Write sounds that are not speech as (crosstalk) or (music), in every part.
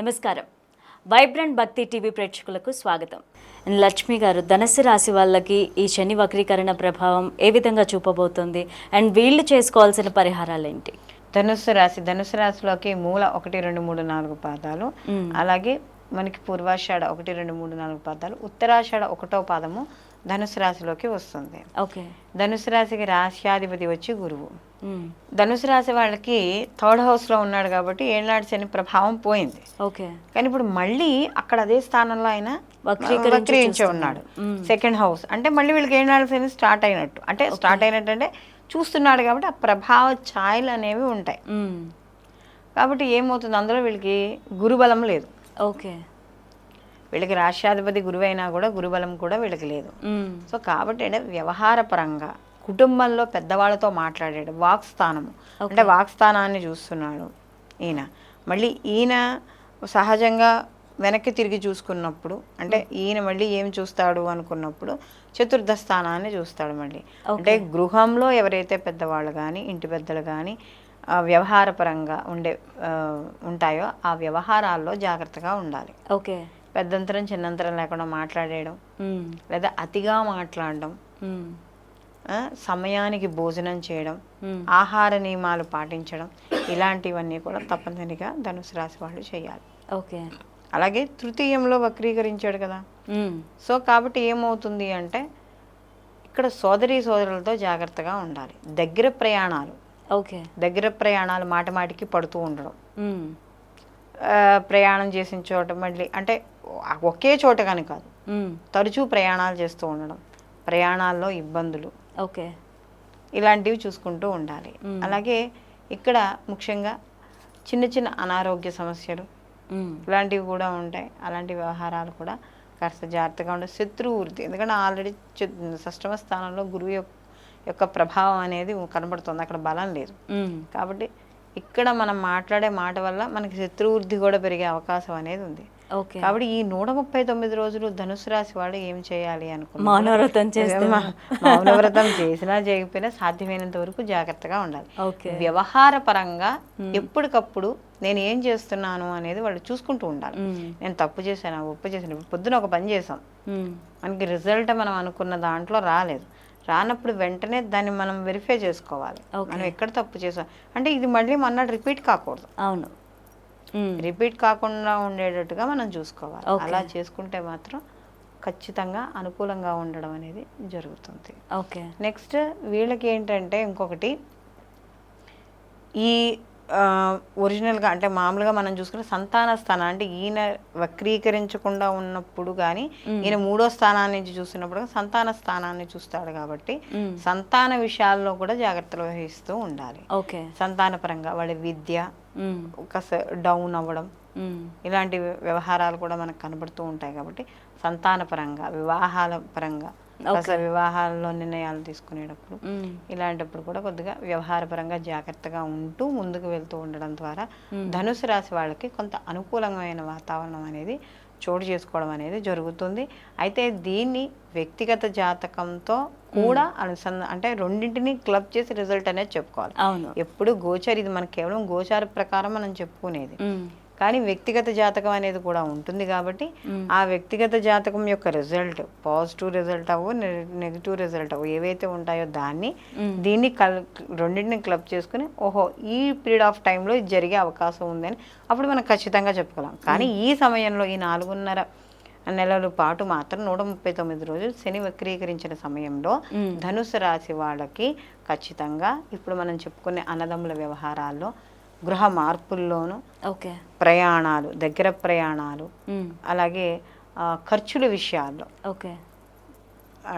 నమస్కారం. వైబ్రెంట్ భక్తి టీవీ ప్రేక్షకులకు స్వాగతం. లక్ష్మి గారు. ధనస్సు రాశి వాళ్ళకి ఈ శని వక్రీకరణ ప్రభావం ఏ విధంగా చూపబోతుంది? అండ్ వీళ్ళు చేసుకోవాల్సిన పరిహారాలు ఏంటి ధనుస్సు రాశి. ధనుసు రాశిలోకి మూల ఒకటి రెండు మూడు నాలుగు పాదాలు. అలాగే మనకి పూర్వాషాఢ ఒకటి రెండు మూడు నాలుగు పాదాలు. ఉత్తరాషాఢ ఒకటో పాదము ధనుసు రాశిలోకి వస్తుంది. ఓకే. ధనుసు రాశికి రాశ్యాధిపతి వచ్చి గురువు. ధనుసు రాశి వాళ్ళకి థర్డ్ హౌస్లో ఉన్నాడు కాబట్టి ఏళ్ళనాడు శని ప్రభావం పోయింది. ఓకే. కానీ ఇప్పుడు మళ్ళీ అక్కడ అదే స్థానంలో ఆయన వక్రీకరించి. ఉన్నాడు. Second house. అంటే మళ్ళీ వీళ్ళకి ఏళ్ళనాడు శని స్టార్ట్ అయినట్టు. అంటే స్టార్ట్ అయినట్టు అంటే చూస్తున్నాడు కాబట్టి ఆ ప్రభావ ఛాయలు అనేవి ఉంటాయి. కాబట్టి ఏమవుతుంది? అందులో వీళ్ళకి గురుబలం లేదు. ఓకే. వీళ్ళకి రాష్ట్రాధిపతి గురువు అయినా కూడా గురుబలం కూడా వీళ్ళకి లేదు. సో కాబట్టి అంటే వ్యవహార పరంగా కుటుంబంలో పెద్దవాళ్ళతో మాట్లాడాడు వాక్స్థానము అంటే వాక్స్థానాన్ని చూస్తున్నాడు ఈయన. మళ్ళీ ఈయన సహజంగా వెనక్కి తిరిగి చూసుకున్నప్పుడు అంటే ఈయన మళ్ళీ ఏం చూస్తాడు అనుకున్నప్పుడు చతుర్థ స్థానాన్ని చూస్తాడు మళ్ళీ. అంటే గృహంలో ఎవరైతే పెద్దవాళ్ళు కానీ ఇంటి పెద్దలు కానీ వ్యవహారపరంగా ఉండే ఉంటాయో ఆ వ్యవహారాల్లో జాగ్రత్తగా ఉండాలి. ఓకే. పెద్దంతరం చిన్నంతరం లేకుండా మాట్లాడేయడం. లేదా అతిగా మాట్లాడడం. సమయానికి భోజనం చేయడం. ఆహార నియమాలు పాటించడం. ఇలాంటివన్నీ కూడా తప్పనిసరిగా ధనుసు రాశి వాళ్ళు చేయాలి. ఓకే. అలాగే తృతీయంలో వక్రీకరించాడు కదా. సో కాబట్టి ఏమవుతుంది అంటే ఇక్కడ సోదరి సోదరులతో జాగ్రత్తగా ఉండాలి. దగ్గర ప్రయాణాలు. ఓకే. దగ్గర ప్రయాణాలు మాట మాటికి పడుతూ ఉండడం. ప్రయాణం చేసిన చోట మళ్ళీ అంటే ఒకే చోట కానీ కాదు. తరచూ ప్రయాణాలు చేస్తూ ఉండడం ప్రయాణాల్లో ఇబ్బందులు. ఓకే. ఇలాంటివి చూసుకుంటూ ఉండాలి. అలాగే ఇక్కడ ముఖ్యంగా చిన్న చిన్న అనారోగ్య సమస్యలు. ఇలాంటివి కూడా ఉంటాయి. అలాంటి వ్యవహారాలు కూడా కాస్త జాగ్రత్తగా ఉండే శత్రువు వృద్ధి ఎందుకంటే ఆల్రెడీ షష్టమ స్థానంలో గురువు యొక్క యొక్క ప్రభావం అనేది కనబడుతుంది. అక్కడ బలం లేదు. కాబట్టి ఇక్కడ మనం మాట్లాడే మాట వల్ల మనకి శత్రువు వృద్ధి కూడా పెరిగే అవకాశం అనేది ఉంది. కాబట్టి ఈ నూట ముప్పై తొమ్మిది రోజులు ధనుసు రాశి వాళ్ళు ఏం చేయాలి అనుకున్నారు మౌనవ్రతం (laughs) చేస్తే మా- మౌనవ్రతం చేసినా చేయకపోయినా సాధ్యమైనంత వరకు జాగ్రత్తగా ఉండాలి. వ్యవహార పరంగా ఎప్పటికప్పుడు నేను ఏం చేస్తున్నాను అనేది వాళ్ళు చూసుకుంటూ ఉండాలి. నేను తప్పు చేశాను? ఒప్పు చేశాను? పొద్దున ఒక పని చేసాం. మనకి రిజల్ట్ మనం అనుకున్న దాంట్లో రాలేదు. రానప్పుడు వెంటనే దాన్ని మనం వెరిఫై చేసుకోవాలి. మనం ఎక్కడ తప్పు చేసాం అంటే ఇది మళ్ళీ మొన్న రిపీట్ కాకూడదు. అవును. రిపీట్ కాకుండా ఉండేటట్టుగా మనం చూసుకోవాలి. అలా చేసుకుంటే మాత్రం ఖచ్చితంగా అనుకూలంగా ఉండడం అనేది జరుగుతుంది ఓకే నెక్స్ట్ వీళ్ళకి ఏంటంటే ఇంకొకటి ఈ ఒరిజినల్గా అంటే మామూలుగా మనం చూసుకుంటే సంతాన స్థానం అంటే ఈయన వక్రీకరించకుండా ఉన్నప్పుడు కానీ ఈయన మూడో స్థానాన్ని నుంచి కానీ సంతాన స్థానాన్ని చూస్తాడు కాబట్టి మ్మ్. సంతాన విషయాల్లో కూడా జాగ్రత్తలు వహిస్తూ ఉండాలి ఓకే సంతాన పరంగా వాళ్ళ విద్య. కాస్త డౌన్ అవ్వడం. ఇలాంటి వ్యవహారాలు కూడా మనకు కనబడుతూ ఉంటాయి కాబట్టి సంతాన పరంగా వివాహాల పరంగా వివాహాల్లో నిర్ణయాలు తీసుకునేటప్పుడు. ఇలాంటప్పుడు కూడా కొద్దిగా వ్యవహారపరంగా జాగ్రత్తగా ఉంటూ ముందుకు వెళ్తూ ఉండడం ద్వారా ధనుసు రాశి వాళ్ళకి కొంత అనుకూలమైన వాతావరణం అనేది చోటు చేసుకోవడం అనేది జరుగుతుంది. అయితే దీన్ని వ్యక్తిగత జాతకంతో కూడా అనుసంధ అంటే రెండింటిని క్లబ్ చేసి రిజల్ట్ అనేది చెప్పుకోవాలి. అవును. ఎప్పుడు గోచార ఇది మనకు కేవలం గోచార ప్రకారం మనం చెప్పుకునేది. కానీ వ్యక్తిగత జాతకం అనేది కూడా ఉంటుంది కాబట్టి. ఆ వ్యక్తిగత జాతకం యొక్క రిజల్ట్ పాజిటివ్ రిజల్ట్ అవ్వు నెగిటివ్ రిజల్ట్ అవ్వు ఏవైతే ఉంటాయో దాన్ని. దీన్ని కల్ రెండింటిని క్లబ్ చేసుకుని ఓహో ఈ పీరియడ్ ఆఫ్ టైంలో ఇది జరిగే అవకాశం ఉందని అప్పుడు మనం ఖచ్చితంగా చెప్పుకోలేం కానీ ఈ సమయంలో ఈ నాలుగున్నర నెలల పాటు మాత్రం నూట ముప్పై తొమ్మిది రోజులు శని వక్రీకరించిన సమయంలో. ధనుసు రాశి వాళ్ళకి ఖచ్చితంగా ఇప్పుడు మనం చెప్పుకునే అన్నదమ్ముల వ్యవహారాల్లో గృహ మార్పుల్లోనూ ఓకే. ప్రయాణాలు దగ్గర ప్రయాణాలు. అలాగే ఖర్చుల విషయాల్లో. ఓకే.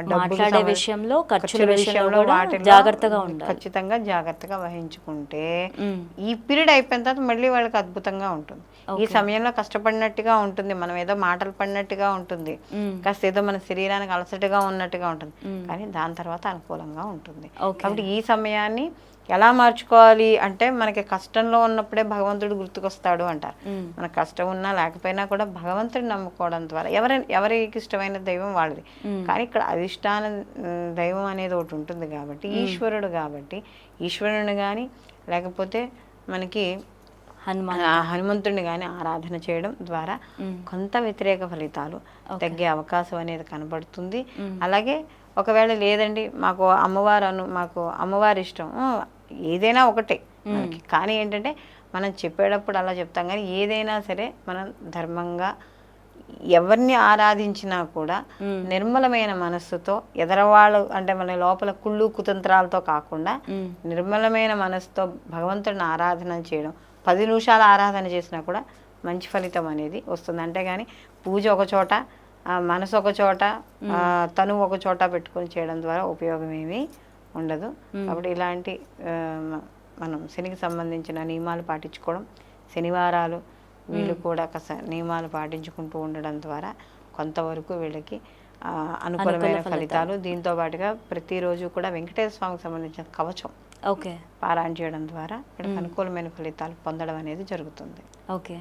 మాట్లాడే విషయంలో ఖర్చుల విషయంలో జాగ్రత్తగా ఉండాలి. ఖచ్చితంగా జాగ్రత్తగా వహించుకుంటే. ఈ పీరియడ్ అయిపోయిన తర్వాత మళ్ళీ వాళ్ళకి అద్భుతంగా ఉంటుంది. ఈ సమయంలో కష్టపడినట్టుగా ఉంటుంది. మనం ఏదో మాటలు పడినట్టుగా ఉంటుంది. కాస్త ఏదో మన శరీరానికి అలసటగా ఉన్నట్టుగా ఉంటుంది. కానీ దాని తర్వాత అనుకూలంగా ఉంటుంది. కాబట్టి ఈ సమయాన్ని ఎలా మార్చుకోవాలి అంటే మనకి కష్టంలో ఉన్నప్పుడే భగవంతుడు గుర్తుకొస్తాడు అంటారు. మన కష్టం ఉన్నా లేకపోయినా కూడా భగవంతుడిని నమ్ముకోవడం ద్వారా ఎవరి ఎవరికి ఇష్టమైన దైవం వాళ్ళది. కానీ ఇక్కడ అధిష్టాన దైవం అనేది ఒకటి ఉంటుంది కాబట్టి ఈశ్వరుడు కాబట్టి ఈశ్వరుని కానీ లేకపోతే మనకి హనుమాన్ హనుమంతుడిని కానీ ఆరాధన చేయడం ద్వారా. కొంత వ్యతిరేక ఫలితాలు తగ్గే అవకాశం అనేది కనబడుతుంది. అలాగే ఒకవేళ లేదండి మాకు అమ్మవారు అను మాకు అమ్మవారి ఇష్టం ఏదైనా ఒకటే. మనకి కానీ ఏంటంటే మనం చెప్పేటప్పుడు అలా చెప్తాం. కానీ ఏదైనా సరే మనం ధర్మంగా ఎవరిని ఆరాధించినా కూడా నిర్మలమైన మనస్సుతో ఎదరవాళ్ళు అంటే మన లోపల కుళ్ళు కుతంత్రాలతో కాకుండా. నిర్మలమైన మనసుతో భగవంతుడిని ఆరాధన చేయడం పది నిమిషాలు ఆరాధన చేసినా కూడా మంచి ఫలితం అనేది వస్తుంది. అంతేగాని పూజ ఒక చోట మనసు ఒక చోట తను ఒక చోట పెట్టుకొని చేయడం ద్వారా ఉపయోగం ఏమీ ఉండదు కాబట్టి ఇలాంటి మనం శనికి సంబంధించిన నియమాలు పాటించుకోవడం శనివారాలు వీళ్ళు కూడా కాస్త నియమాలు పాటించుకుంటూ ఉండడం ద్వారా కొంతవరకు వీళ్ళకి అనుకూలమైన ఫలితాలు. దీంతో పాటుగా ప్రతిరోజు కూడా వెంకటేశ్వర స్వామికి సంబంధించిన కవచం ఓకే. పారాయణ చేయడం ద్వారా వీళ్ళకి అనుకూలమైన ఫలితాలు పొందడం అనేది జరుగుతుంది. ఓకే.